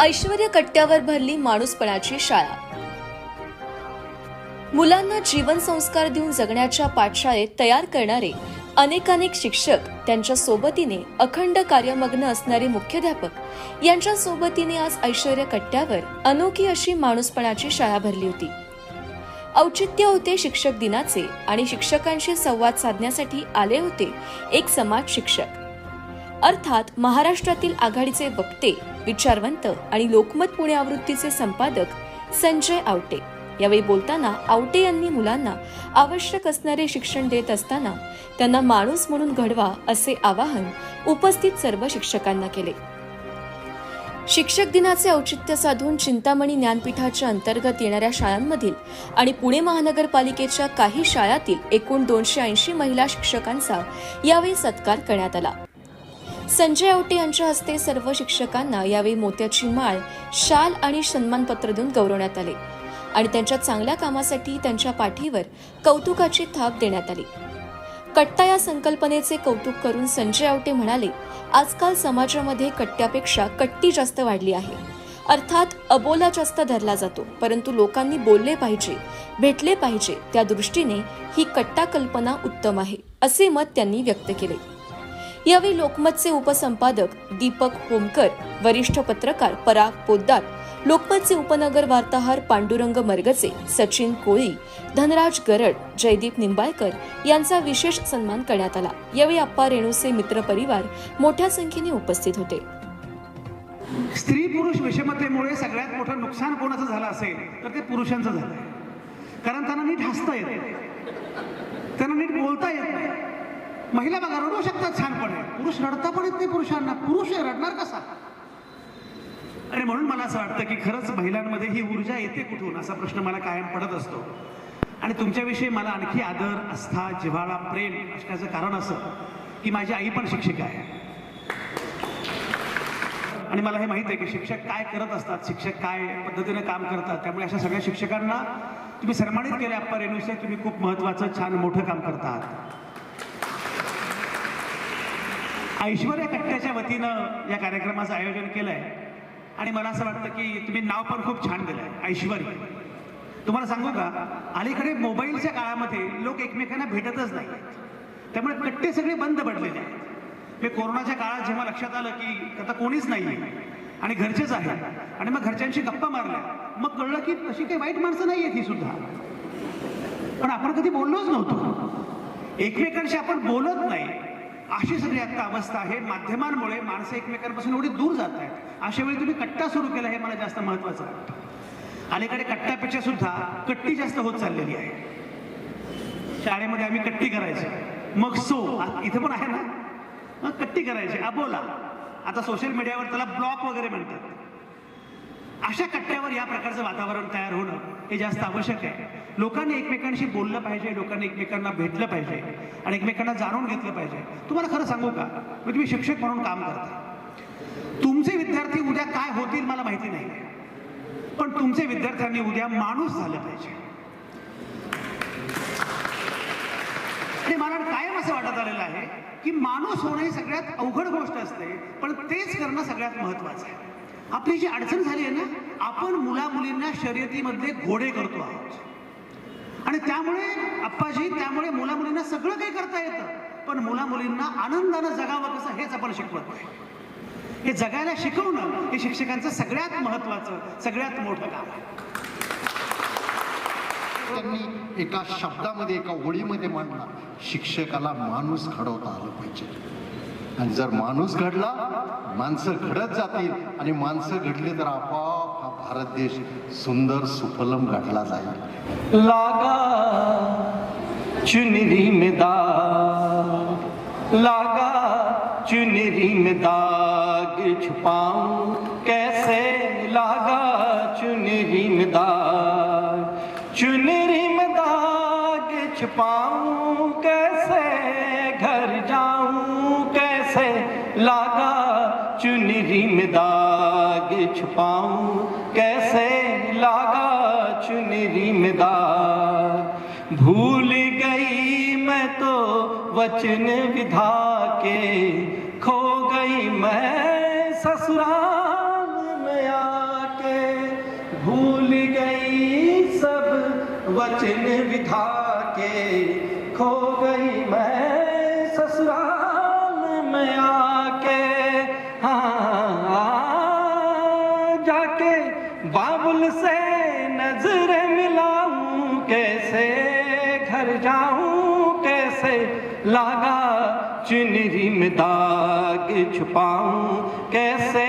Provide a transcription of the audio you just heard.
ऐश्वर्य कट्ट्यावर भरली माणूसपणाची शाळा. मुलांना जीवन संस्कार देऊन जगण्याच्या पाठशाळेत तयार करणारे अनेकानेक शिक्षक त्यांच्या सोबतीने अखंड कार्यमग्न असणारे मुख्याध्यापक यांच्या सोबतीने आज ऐश्वर्य कट्ट्यावर अनोखी अशी माणूसपणाची शाळा भरली होती. औचित्य होते शिक्षक दिनाचे आणि शिक्षकांशी संवाद साधण्यासाठी आले होते एक समाज शिक्षक. अर्थात महाराष्ट्रातील आघाडीचे वक्ते विचारवंत आणि लोकमत पुणे आवृत्तीचे संपादक संजय आवटे. यावेळी बोलताना आवटे यांनी मुलांना आवश्यक असणारे शिक्षण देत असताना त्यांना माणूस म्हणून घडवा असे आवाहन उपस्थित सर्व शिक्षकांना केले. शिक्षक दिनाचे औचित्य साधून चिंतामणी ज्ञानपीठाच्या अंतर्गत येणाऱ्या शाळांमधील आणि पुणे महानगरपालिकेच्या काही शाळातील एकूण दोनशे ऐंशी महिला शिक्षकांचा यावेळी सत्कार करण्यात आला. संजय आवटे यांच्या हस्ते सर्व शिक्षकांना यावेळी मोत्याची माळ शाल आणि सन्मानपत्र देऊन गौरवण्यात आले. आणि त्यांच्या चांगल्या कामासाठी त्यांच्या पाठीवर कौतुकाची थाप देण्यात आली. कट्टा या संकल्पनेचे कौतुक करून संजय आवटे म्हणाले आजकाल समाजामध्ये कट्ट्यापेक्षा कट्टी जास्त वाढली आहे. अर्थात अबोला जास्त धरला जातो परंतु लोकांनी बोलले पाहिजे भेटले पाहिजे त्या दृष्टीने ही कट्टा कल्पना उत्तम आहे असे मत त्यांनी व्यक्त केले. यावेळी लोकमतचे उपसंपादक दीपक होमकर वरिष्ठ पत्रकार पराग पोद्दार लोकमतचे उपनगर वार्ताहर पांडुरंग मरगचे सचिन कोळी धनराज गरड जयदीप निंबाळकर यांचा विशेष सन्मान करण्यात आला. यावेळी आप्पा रेणूचे मित्रपरिवार मोठ्या संख्येने उपस्थित होते. स्त्री पुरुष विषमतेमुळे सगळ्यात मोठं नुकसान कोणाचं झालं असेल तर ते पुरुषांचं झालं कारण त्यांना नीट हसता येत त्यांना नीट बोलता येत नाही. महिला बघा रडू शकतात छानपणे. पुरुष रडता पण येत नाही पुरुषांना. पुरुष रडणार कसा? आणि म्हणून मला असं वाटतं की खरंच महिलांमध्ये ही ऊर्जा येते कुठून असा प्रश्न मला कायम पडत असतो. आणि तुमच्याविषयी मला आणखी आदर आस्था जिव्हाळा प्रेम असण्याचं कारण असं की माझी आई पण शिक्षिका आहे. आणि मला हे माहीत आहे की शिक्षक काय करत असतात शिक्षक काय पद्धतीने काम करतात त्यामुळे अशा सगळ्या शिक्षकांना तुम्ही सन्मानित केले अप्पा रेणुसे तुम्ही खूप महत्वाचं छान मोठं काम करतात. ऐश्वर्या कट्ट्याच्या वतीनं या कार्यक्रमाचं आयोजन केलंय. आणि मला असं वाटतं की तुम्ही नाव पण खूप छान दिलंय ऐश्वर्य. तुम्हाला सांगू का अलीकडे मोबाईलच्या काळामध्ये लोक एकमेकांना भेटतच नाही त्यामुळे कट्टे सगळे बंद पडलेले आहेत. हे कोरोनाच्या काळात जेव्हा लक्षात आलं की आता कोणीच नाही आणि घरचेच आहे आणि मग घरच्यांशी गप्पा मारल्या मग कळलं की तशी काही वाईट माणसं नाही आहेत ही सुद्धा. पण आपण कधी बोललोच नव्हतो. एकमेकांशी आपण बोलत नाही. अशी सगळी आत्ता अवस्था आहे. माध्यमांमुळे माणसं एकमेकांपासून एवढी दूर जात आहेत. अशा वेळी तुम्ही कट्टा सुरू केला हे मला जास्त महत्वाचं वाटतं. अलीकडे कट्ट्यापेक्षा सुद्धा कट्टी जास्त होत चाललेली आहे. शाळेमध्ये आम्ही कट्टी करायचो. मग सो. इथे पण आहे ना? कट्टी करायची. अबोला. आता सोशल मीडियावर त्याला ब्लॉक वगैरे म्हणतात. अशा कट्ट्यावर या प्रकारचं वातावरण तयार होणं हे जास्त आवश्यक आहे. लोकांनी एकमेकांशी बोललं पाहिजे लोकांनी एकमेकांना भेटलं पाहिजे आणि एकमेकांना जाणून घेतलं पाहिजे. तुम्हाला खरं सांगू का? म्हणजे मी तुम्ही शिक्षक म्हणून काम करता तुमचे विद्यार्थी उद्या काय होतील मला माहिती नाही. पण तुमचे विद्यार्थ्यांनी उद्या माणूस झालं पाहिजे. आणि मला कायम असं वाटत आलेलं आहे की माणूस होणं ही सगळ्यात अवघड गोष्ट असते पण तेच करणं सगळ्यात महत्वाचं आहे. आपली जी अडचण झाली आहे ना आपण मुला मुलींना शर्यतीमध्ये घोडे करतो आहोत. आणि त्यामुळे अप्पाजी त्यामुळे मुला मुलींना सगळं काही करता येतं. पण मुला मुलींना आनंदानं जगावं कसं हेच आपण शिकवत नाही. हे जगायला शिकवणं हे शिक्षकांचं सगळ्यात महत्वाचं सगळ्यात मोठं काम आहे. त्यांनी एका शब्दामध्ये एका ओळीमध्ये मांडला शिक्षकाला माणूस घडवता आलं पाहिजे. आणि जर माणूस घडला माणसं घडत जातील. आणि माणसं घडली तर आपोआप हा भारत देश सुंदर सुफलम घडला जाईल. लागा चुनरी में दाग लागा चुनरी में दाग छुपाऊं. कैसे लागा चुनरी में दाग चुनरी में दाग छुपाऊं. कैसे داغ چھپاؤں، کیسے لاگا چنری میں داغ بھول گئی میں تو وچن ودھا کے کھو گئی میں سسرال میں آ کے۔ بھول گئی سب وچن ودھا کے کھو گئی میں سسرال میں آ कैसे घर जाऊं कैसे लागा चुनरी में दाग छुपाऊं कैसे